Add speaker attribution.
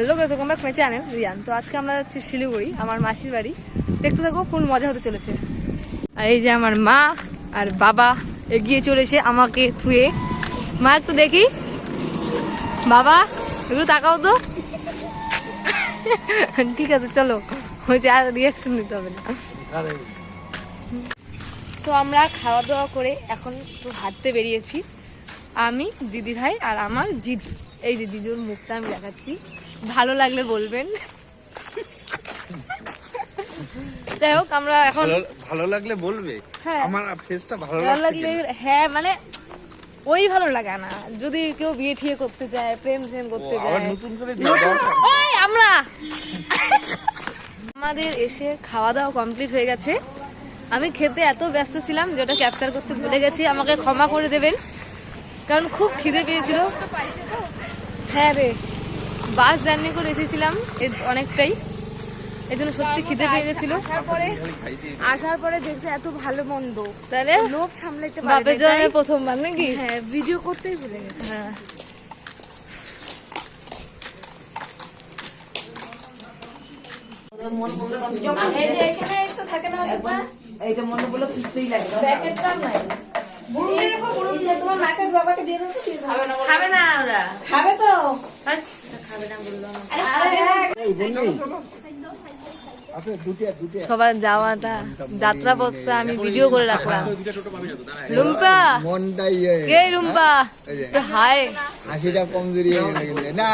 Speaker 1: Hello guys welcome back my channel Riyan তো আজকে আমরা যাচ্ছি শিলিগুড়ি, আমার মাসির বাড়ি। দেখতে থাকো ফুল মজা হতে চলেছে। আর এই যে আমার মা আর বাবা এগিয়ে চলেছে আমাকে থুয়ে। মা, একটু দেখি। বাবা, একটু তাকাও তো। ঠিক আছে, চলো। হয়েছে আর রিয়াকশন দিতে হবে না। তো আমরা খাওয়া দাওয়া করে এখন একটু হাঁটতে বেরিয়েছি। আমি দিদি ভাই আর আমার জিজু। এই যে জিজুর মুখটা আমি দেখাচ্ছি। ভালো লাগলে বলবেন। যাই হোক আমরা এখন
Speaker 2: ভালো লাগলে বলবে।
Speaker 1: হ্যাঁ।
Speaker 2: আমার ফেসটা ভালো
Speaker 1: লাগলে হ্যাঁ মানে ওই ভালো লাগে না। যদি কেউ বিয়ে ঠিয়ে করতে চায় প্রেম প্রেম করতে চায়
Speaker 2: নতুন করে
Speaker 1: ওই আমরা! আমাদের এসে খাওয়া দাওয়া কমপ্লিট হয়ে গেছে। আমি খেতে এত ব্যস্ত ছিলাম যে ওটা ক্যাপচার করতে ভুলে গেছি। আমাকে ক্ষমা করে দেবেন। কারণ খুব খিদে পেয়েছিল। হ্যাঁ রে। বাস জার্নি করে এসেছিলাম অনেকটাই। এই জন্য সত্যি খিদে পেয়ে গেছিল।
Speaker 3: আসার পরে দেখছে এত ভালো মন্দ।
Speaker 1: তাহলে
Speaker 3: লোভ সামলাইতে
Speaker 1: বাপের
Speaker 3: পারে
Speaker 1: জন্য প্রথমবার নাকি?
Speaker 3: হ্যাঁ ভিডিও করতেই ভুলে গেছে।
Speaker 1: হ্যাঁ।
Speaker 3: এই যে এখানে একটা থাকে না
Speaker 4: এইটা মনে বলে খুঁজতেই লাগে।
Speaker 3: প্যাকেটটা নাই। এসে তোমার মাকে বাবাকে দিয়ে দাও।
Speaker 1: খাবে না ওরা।
Speaker 3: খাবে তো।
Speaker 1: সবার যাওয়াটা যাত্রাপত্র আমি ভিডিও করে রাখলাম।
Speaker 4: ইয়ে,
Speaker 1: কে
Speaker 4: এই
Speaker 1: হাই
Speaker 4: হাসিটা কমজোরি না